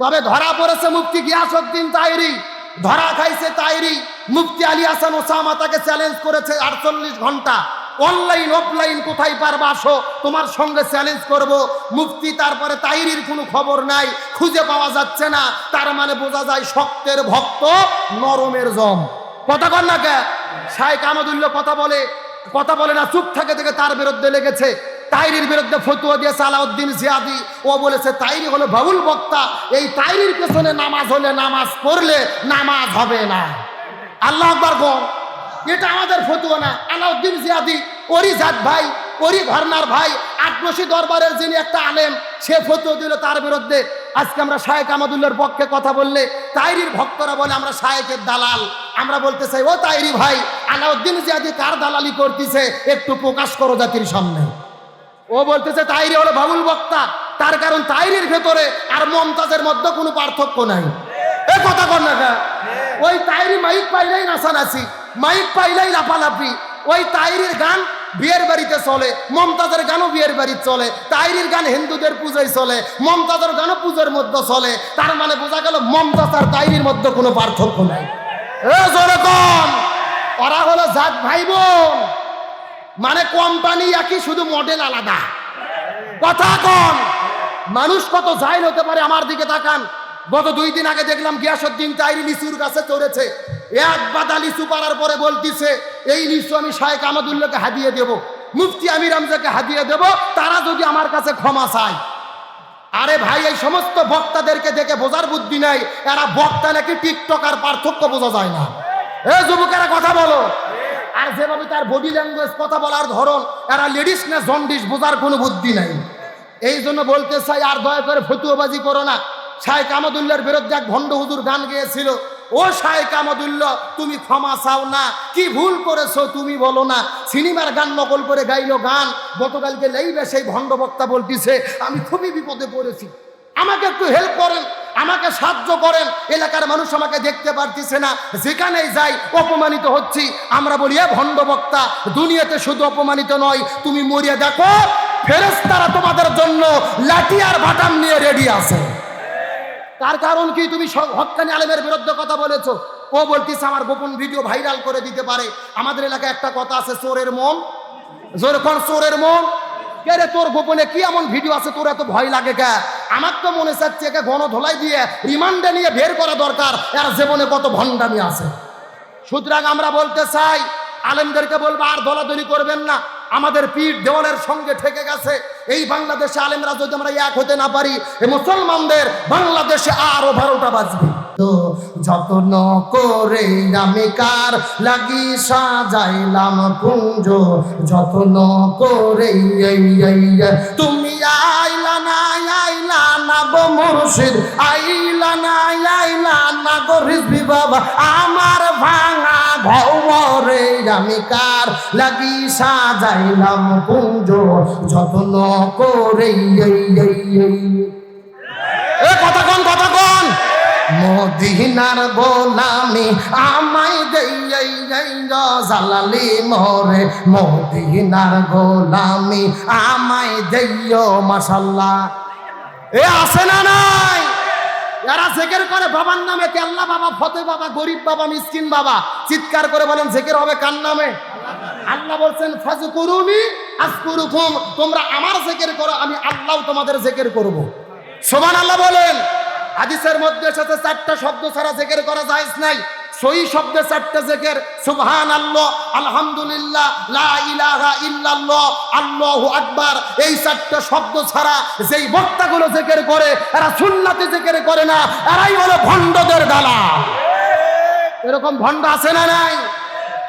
তবে ধরা পড়েছে মুফতি গিয়াসউদ্দিন তাইরি। ধরা খাইছে তাইরি। মুফতি আলী হাসান ওসামা তাকে চ্যালেঞ্জ করেছে আটচল্লিশ ঘণ্টা। অনলাইন অফলাইন কোথায় পারবা আসো? তোমার সঙ্গে চ্যালেঞ্জ করব। মুফতি তারপরে তাইরির কোনো খবর নাই, খুঁজে পাওয়া যাচ্ছে না। তার মানে বোঝা যায় শক্তের ভক্ত নরমের জম। কথা কর না কে? শাহেক আহমদুল্লাহ কথা বলে কথা বলে না, চুপ থাকে থেকে তার বিরুদ্ধে লেগেছে। তাইরির বিরুদ্ধে ফতুয়া দিয়েছে আলাউদ্দিন জিয়াদি। ও বলেছে, তাইরি হলো বাউল বক্তা। এই তাইরির পেছনে নামাজ হলে নামাজ পড়লে নামাজ হবে না। আল্লাহ আকবার এটা আমাদের ফতুয়া না। আলাউদ্দিন জিয়াদি ওরি জাত ভাই ওরি ঘরনার ভাই আটনসি দরবারের যিনি একটা আলেম, সে ফতুয়া দিল তার বিরুদ্ধে। আজকে আমরা শায়েক আমাদুল্লার পক্ষে কথা বললে তাইরির ভক্তরা বলে, আমরা শায়েকের দালাল। আমরা বলতে চাই, ও তাইরি ভাই, আলাউদ্দিন জিয়াদি কার দালালি করতেছে? একটু প্রকাশ করো জাতির সামনে। ও বলতেছে, তাইরি হলো বাবুল বক্তা। তার কারণ তাইরির ভেতরে আর মমতাজের মধ্যে কোনো পার্থক্য নাই। এ কথা কর না। ওই তাইরি মাইক পাইলেই নাচানাচি, মাইক পাইলেই লাফালাফি। ওই তাইরির গান বিয়ের বাড়িতে চলে, মমতাজের গানও বিয়ের বাড়িতে চলে, তাইরির গান হিন্দুদের পুজোয় চলে, মমতাজের গানও পুজোর মধ্যে চলে। তার মানে বোঝা গেল মমতাজ আর তাইরির মধ্যে কোনো পার্থক্য নাই। এ কম ওরা হলো জাত ভাই বোন। মানে কোম্পানি একই, শুধু মডেল আলাদা। কথা কম। মানুষ কত জাইল হতে পারে আমার দিকে তাকান। গত দুই দিন আগে দেখলাম গিয়াসুদ্দিন তাইরি লিচুর কাছে চড়েছে। এক বাদা লিচু পাড়ার পরে বলতিছে, এই লিচু আমি শায়েক আমাদুল্লাহকে হাদিয়ে দেব। মুফতি আমির আমজাকে হাদিয়ে দেব। তারা যদি আমার কাছে ক্ষমা চায়। আরে ভাই, এই সমস্ত বক্তাদেরকে দেখে বোঝার বুদ্ধি নাই। এরা বক্তা নাকি টিকটক আর পার্থক্য বোঝা যায় না। এ যুবকেরা, কথা বলো। আর যেভাবে তার বডি ল্যাঙ্গুয়েজ কথা বলার ধরন, এরা লেডিস না জন্ডিস বোঝার কোনো বুদ্ধি নাই। এই জন্য বলতে চাই, আর দয়া করে ফতুয়াবাজি করো না। শাহেক আমাদুল্লাহর বিরুদ্ধে এক ভণ্ড হুজুর গান গেয়েছিল, ও শাহেক আমাদুল্লাহ তুমি ক্ষমা চাও না। কি ভুল করেছ তুমি বলো না। সিনেমার গান নকল করে গাইলো গান, গতকালকে লাইবে সেই ভণ্ড বক্তা বলতিছে, আমি খুবই বিপদে পড়েছি। আমাকে একটু হেল্প করেন। আমাকে সাহায্য করেন, এলাকার মানুষ আমাকে দেখতে পারতেছে না, যেখানেই যাই অপমানিত হচ্ছি। আমরা বলি, এ ভণ্ড বক্তা, দুনিয়াতে শুধু অপমানিত নয়, তুমি মরিয়া দেখো ফেরেস্তারা তোমাদের জন্য লাঠি আর বাটাম নিয়ে রেডি আছে। তার কারণ কি? তুমি হকানি আলেমের বিরুদ্ধে কথা বলেছ। ও বলতিস আমার গোপন ভিডিও ভাইরাল করে দিতে পারে। আমাদের এলাকায় একটা কথা আছে, চোরের মন। জোর চোরের মন। কে রে তোর গোপনে কি এমন ভিডিও আছে? তোর এত ভয় লাগে কে? আমার তো মনে চাচ্ছে একে ঘন ধোলাই দিয়ে রিমান্ডে নিয়ে বের করা দরকার। এর জীবনে কত ভণ্ডামি আছে। সুতরাং আমরা বলতে চাই, আলেমদেরকে বলব, আর দলাদলি করবেন না। আমাদের পীর দেওয়ালের সঙ্গে ঠেকে গেছে। এই বাংলাদেশে আলেমরা যদি আমরা এক হতে না পারি মুসলমানদের বাংলাদেশে আরও বারোটা বাজবে। তো যত্ন করে আমি কার লাগি সাজাইলাম কুঞ্জ যত্ন করে তুমি আইলা না আইলা না গো মুর্শিদ? আইলা না আইলা না গো রিজবি বাবা? আমার ভাঙা ভরে আমি কার লাগি সাজাইলাম কুঞ্জ যত্ন করে কথা কোন কথা কোন। মদিনার গোলামি আমায় জালালি মরে। মদিনার গোলামি আমায় দেইও মাশাল্লাহ এ আছে না নাই? এরা জেকের করে বাবার নামে কেল্লা বাবা, ফতে বাবা, গরিব বাবা, মিসকিন বাবা, চিৎকার করে বলেন, জেকের হবে কার নামে? আল্লাহ বলছেন ফাজু করুনি আজকুরুকুম তোমরা আমার জেকের করো, আমি আল্লাহ তোমাদের জেকের করব। সমান আল্লাহ বলেন। হাদিসের মধ্যে সাথে চারটা শব্দ ছাড়া জেকের করা যায় নাই। সই শব্দে চারটা জেকের সুবহান আল্লাহ আলহামদুলিল্লাহ, লা ইলাহা ইল্লাল্লাহ, আল্লাহু আকবার। এই চারটা শব্দ ছাড়া যেই বক্তাগুলো জেকের করে, এরা সুন্নাতে জেকের করে না, এরাই হলো ভণ্ডদের দালাল। এরকম ভণ্ড আছে না নাই?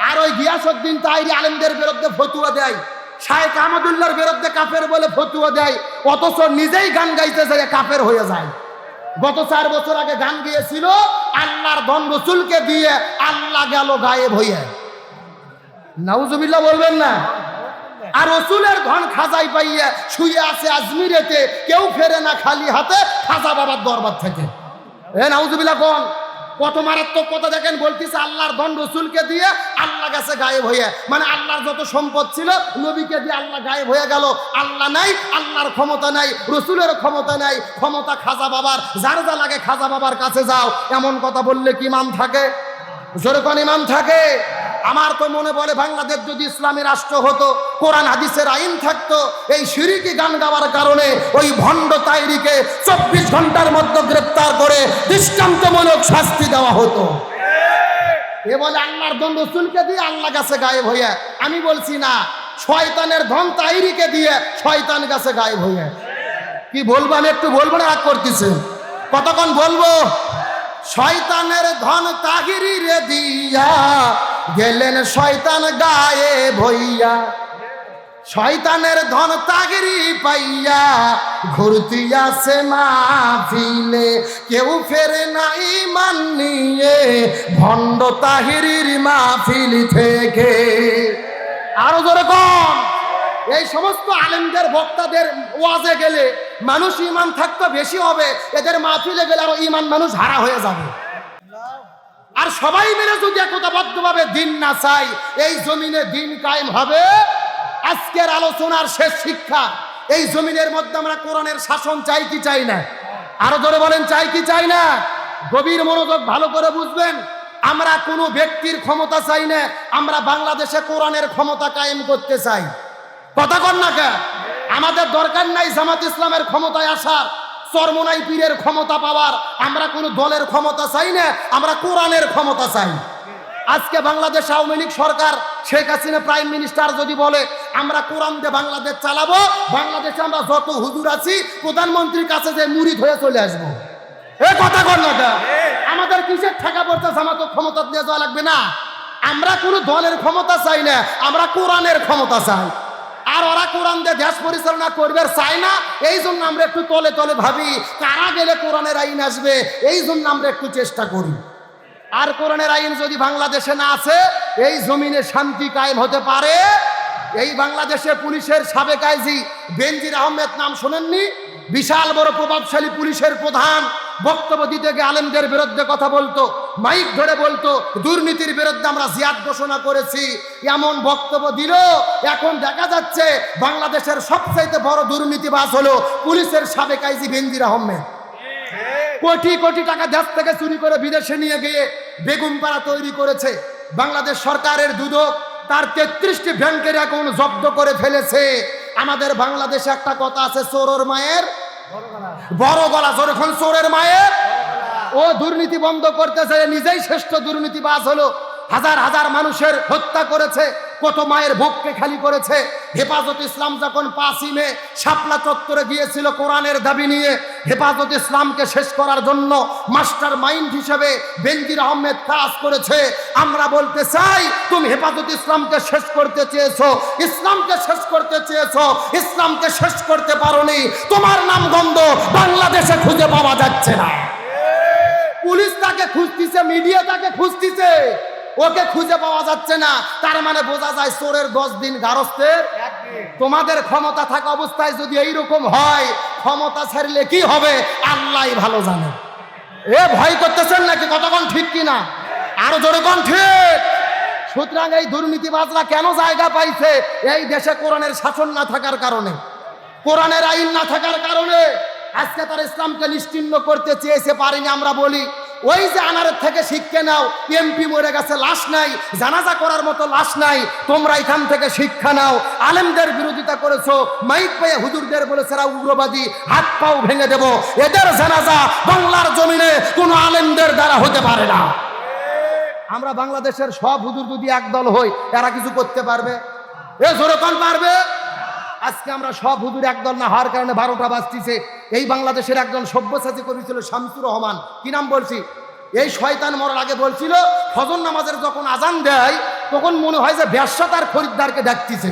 আর ওই গিয়াসউদ্দিন তাইরি আলেমদের বিরুদ্ধে ফতুয়া দেয়, শায়েখ আহমদুল্লাহর বিরুদ্ধে কাফের বলে ফতুয়া দেয়, অথচ নিজেই গান গাইতে যায় কাফের হয়ে যায়। গত চার বছর আগে গান গিয়েছিল, আল্লাহর ধন রসুলকে দিয়ে আল্লাহ গেল গায়েব হইয়া। নাউজুবিল্লাহ বলবেন না? আর রসুলের ধন খাজাই পাইয়া শুয়ে আছে আজমিরেতে, কেউ ফেরে না খালি হাতে খাজা বাবার দরবার থেকে। এ নাউজুবিল্লাহ কোন, কত মারাত্মক কথা দেখেন, বলতেছে আল্লাহর ধন রসুলকে দিয়ে আল্লাহ আল্লাহ কাছে গায়েব হয়ে মানে আল্লাহর যত সম্পদ ছিল, নবীকে দিয়ে আল্লাহ গায়েব হয়ে গেল। আল্লাহ নাই, আল্লাহর ক্ষমতা নাই, রসুলের ক্ষমতা নাই, ক্ষমতা খাজা বাবার, যার যা লাগে খাজা বাবার কাছে যাও। এমন কথা বললে কি মান থাকে? যেরকম ইমান থাকে? আমার তো মনে বলে বাংলাদেশ যদি ইসলামী রাষ্ট্র হতো, কোরআন, হাদিসের আইন থাকতো, এই সিঁড়িকে গান গাওয়ার কারণে ওই ভণ্ড তাইরিকে চব্বিশ ঘণ্টার মধ্যে গ্রেপ্তার করে দৃষ্টান্তমূলক শাস্তি দেওয়া হতো। এ বলে আল্লাহর ধন রসুলকে দিয়ে আল্লাহ কাছে গায়েব হইয়া, আমি বলছি না, শয়তানের ধন তাইরিকে দিয়ে শয়তান কাছে গায়েব হইয়া। কি বলব, আমি একটু বলব না, রাগ করতেছে। কতক্ষণ বলব? শয়তানের ধন তাহিরি রে দিয়া গেলেন শয়তান গায়ে ভইয়া শয়তানের ধন তাগিরি পাইয়া ঘুরতি আছে মাহফিলে। কেউ ফেরে নাই মান নিয়ে ভণ্ড তাহিরির মাহফিল থেকে। আরও জোরে কম এই সমস্ত আলেমদের, বক্তাদের ওয়াজে গেলে মানুষ ইমান থাকতো বেশি হবে, এদের মাহফিলে গেলে আরও ইমান মানুষ হারা হয়ে যাবে। আর সবাই মিলে যদি একতাবদ্ধভাবে দিন না চাই এই জমিনে দিন কায়েম হবে। আজকের আলোচনার শেষ শিক্ষা, এই জমিনের মধ্যে আমরা কোরআনের শাসন চাই কি চাই না? আরও ধরে বলেন, চাই কি চাই না? গভীর মনোযোগ ভালো করে বুঝবেন, আমরা কোনো ব্যক্তির ক্ষমতা চাই না, আমরা বাংলাদেশে কোরআনের ক্ষমতা কায়েম করতে চাই। কথা কন না কে আমাদের দরকার নাই জামাত ইসলামের ক্ষমতায় আসার, চরমনাই পীরের ক্ষমতা পাওয়ার, আমরা কোনো দলের ক্ষমতা চাই না, আমরা কোরআনের ক্ষমতা চাই। আজকে বাংলাদেশ আওয়ামী লীগ সরকার শেখ হাসিনা প্রাইম মিনিস্টার যদি বলে, আমরা কোরআন দিয়ে বাংলাদেশ চালাবো, বাংলাদেশে আমরা যত হুজুর আছি, প্রধানমন্ত্রীর কাছে যে মুড়িদ হয়ে চলে আসব। এ কথা কর না। আমাদের কিসের ঠেকা পড়তে জামাত ক্ষমতা দিয়ে যাওয়া লাগবে না। আমরা কোনো দলের ক্ষমতা চাই না, আমরা কোরআনের ক্ষমতা চাই। আর ওরা কোরআন দিয়ে দেশ পরিচালনা করবে চাই না, এই জন্য আমরা একটু তলে তলে ভাবি, কারা গেলে কোরআনের আইন আসবে, এই জন্য আমরা একটু চেষ্টা করি। আর কোরআনের আইন যদি বাংলাদেশে না আছে, এই জমিনে শান্তি কায়েম হতে পারে। এই বাংলাদেশে পুলিশের সাবেক আইজি বেনজির আহমেদ নাম শোনেননি? বিশাল বড় প্রভাবশালী পুলিশের প্রধান, বক্তব্য দিতে গিয়ে আলেমদের বিরুদ্ধে কথা বলতো, মাইক ধরে বলতো, দুর্নীতির বিরুদ্ধে আমরা জিয়াদ ঘোষণা করেছি। এমন বক্তব্য দিল, এখন দেখা যাচ্ছে বাংলাদেশের সবচাইতে বড় দুর্নীতিবাজ হলো পুলিশের সাবেক আইজি বেনজির আহমেদ। কোটি কোটি টাকা দেশ থেকে চুরি করে বিদেশে নিয়ে গিয়ে বেগুনপাড়া তৈরি করেছে। বাংলাদেশ সরকারের দুদক তার তেত্রিশটি ব্যাংকের অ্যাকাউন্ট জব্দ করে ফেলেছে। আমাদের বাংলাদেশে একটা কথা আছে, চোরর মায়ের বড় গলা। যখন চোরের মায়ের ও দুর্নীতি বন্ধ করতে চায় নিজেই শ্রেষ্ঠ দুর্নীতিবাজ হলো। হাজার হাজার মানুষের হত্যা করেছে, কত মায়ের বুককে খালি করেছে। হেফাজত ইসলাম যখন পাসিমে শাপলা চত্বরে গিয়েছিল কোরআনের দাবি নিয়ে, হেফাজত ইসলামকে শেষ করার জন্য মাস্টার মাইন্ড হিসেবে বেনজির আহমেদ কাজ করেছে। আমরা বলতে চাই, তুমি হেফাজত ইসলামকে শেষ করতে চেয়েছো, ইসলামকে শেষ করতে চেয়েছো, ইসলামকে শেষ করতে পারোনি। তোমার নাম গন্ধ বাংলাদেশে খুঁজে পাওয়া যাচ্ছে না। পুলিশ তাকে খুঁজতিছে, মিডিয়া তাকে খুঁজতিছে, ওকে খুঁজে পাওয়া যাচ্ছে না। তার মানে বোঝা যায় চোরের দশ দিন গারস্থের তোমাদের ক্ষমতা থাকা অবস্থায় যদি এইরকম হয়, ক্ষমতা ছাড়লে কি হবে? আল্লাহ ভালো জানে। এ ভয় করতেছেন নাকি? কতক্ষণ ঠিক কিনা? আরও জোরে ঠিক। সুতরাং এই দুর্নীতিবাজরা কেন জায়গা পাইছে? এই দেশে কোরআনের শাসন না থাকার কারণে। কোরআনের আইন না থাকার কারণে। আজকে তার ইসলামকে নিশ্চিন্ন করতে চেয়েছে, পারিনি আমরা বলি। ওই যে আনারের থেকে শিক্ষা নাও, এমপি মরে গেছে, লাশ নাই, জানাজা করার মতো লাশ নাই, তোমরা এখান থেকে শিক্ষা নাও। আলেমদের বিরোধিতা করেছ, মাইক পেয়ে হুজুরদের বলেছে উগ্রবাদী, হাত পাও ভেঙে দেব। এদের জানাজা বাংলার জমিনে কোনো আলেমদের দ্বারা হতে পারে না। আমরা বাংলাদেশের সব হুজুর যদি একদল হই, এরা কিছু করতে পারবে? এ জোরকন পারবে? আজকে আমরা সব হুজুর একদল না হওয়ার কারণে বারোটা বাজতিছে। এই বাংলাদেশের একজন সব্যসাচী করেছিল শামসুর রহমান। কি নাম বলছি? এই শয়তান মরার আগে বলছিল, ফজর নামাজের যখন আজান দেয়, তখন মনে হয় যে ব্যবসা তার খরিদ্দারকে ডাকতেছে।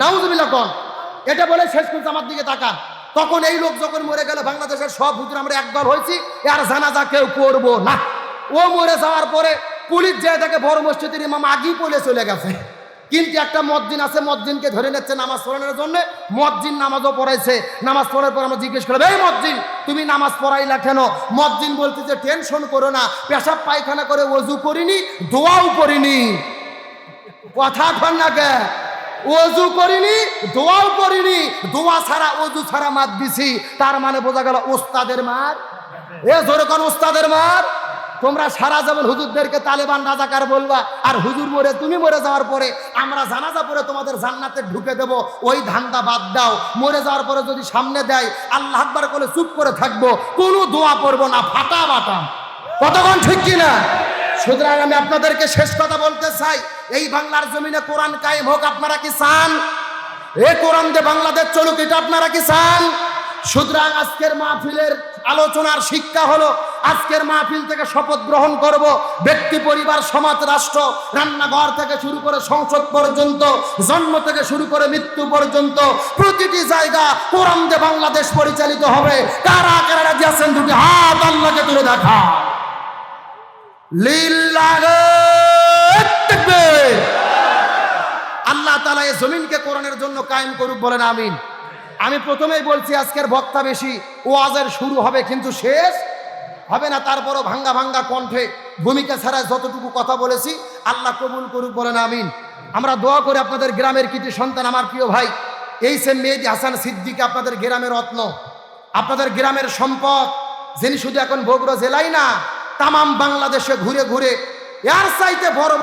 নাউজুবিল্লাহ কন? এটা বলে শেষ করছে আমার দিকে তাকা তখন এই লোক যখন মরে গেল, বাংলাদেশের সব হুজুর আমরা একদল হয়েছি আর জানাজা কেউ করব না। ও মরে যাওয়ার পরে পুলিশ যে তাকে বড় মসজিদের ইমাম আগেই পলে চলে গেছে। কিন্তু একটা মসজিদ আছে, মসজিদকে ধরে নিচ্ছে নামাজ পড়ানোর জন্য। মসজিদ নামাজও পড়াইছে। নামাজ পড়ার পর আমরা জিজ্ঞেস করলাম, এই মসজিদ, তুমি নামাজ পড়াইলা কেন? মসজিদ বলতেছে টেনশন করো না, পেশাব পায়খানা করে ওজু করিনি, দোয়াও করিনি। কথা কন না কে? অজু করিনি, দোয়াও করিনি। দোয়া ছাড়া অজু ছাড়া মাত দিছি। তার মানে বোঝা গেল ওস্তাদের মার। এ জোরে কোন, ওস্তাদের মার। তোমরা সারা জীবন হুজুরদেরকে তালেবান রাজাকার বলবা, আর হুজুর মরে, তুমি মরে যাওয়ার পরে আমরা জানাজা পরে তোমাদের জান্নাতে ঢুকে দেব, ওই ধান্দা বাদ দাও। মরে যাওয়ার পরে যদি সামনে দেয়, আল্লাহ আকবার করে চুপ করে থাকব, কোনো দোয়া পড়ব না, ফাটা বাটাম কতক্ষণ ঠিক কিনা? সুতরাং আমি আপনাদেরকে শেষ কথা বলতে চাই, এই বাংলার জমিনে কোরআন কায়েম হোক, আপনারা কি চান? এ কোরআন দিয়ে বাংলাদেশ চলুক, এটা আপনারা কি চান? সুতরাং আজকের মাহফিলের আলোচনার শিক্ষা হলো আজকের মাহফিল থেকে শপথ গ্রহণ করব। ব্যক্তি, পরিবার, সমাজ, রাষ্ট্র, রান্নাঘর থেকে শুরু করে সংসদ পর্যন্ত, জন্ম থেকে শুরু করে মৃত্যু পর্যন্ত প্রতিটি জায়গা কোরআন বাংলাদেশ পরিচালিত হবে। কারা কারা রাজি আছেন? দুটি হাত আল্লাহকে তুলে দেখা। আল্লাহ তালা এই জমিনকে কোরআনের জন্য কায়েম করুক বলেন, আমিন। আমি প্রথমেই বলছি, আজকের বক্তা বেশি ওয়াজের শুরু হবে কিন্তু শেষ হবে না, তারপরও ভাঙ্গা ভাঙ্গা কণ্ঠে ভূমিকা ছাড়া যতটুকু কথা বলেছি, আল্লাহ কবুল করুক বলেন, আমিন। আমরা দোয়া করে আপনাদের গ্রামের কিছু সন্তান আমার প্রিয় ভাই, এই সে মেয়েদি হাসান সিদ্দিক আপনাদের গ্রামের রত্ন, আপনাদের গ্রামের সম্পদ, যিনি শুধু এখন বগুড়া জেলাই না, তামাম বাংলাদেশে ঘুরে ঘুরে, এর চাইতে বড়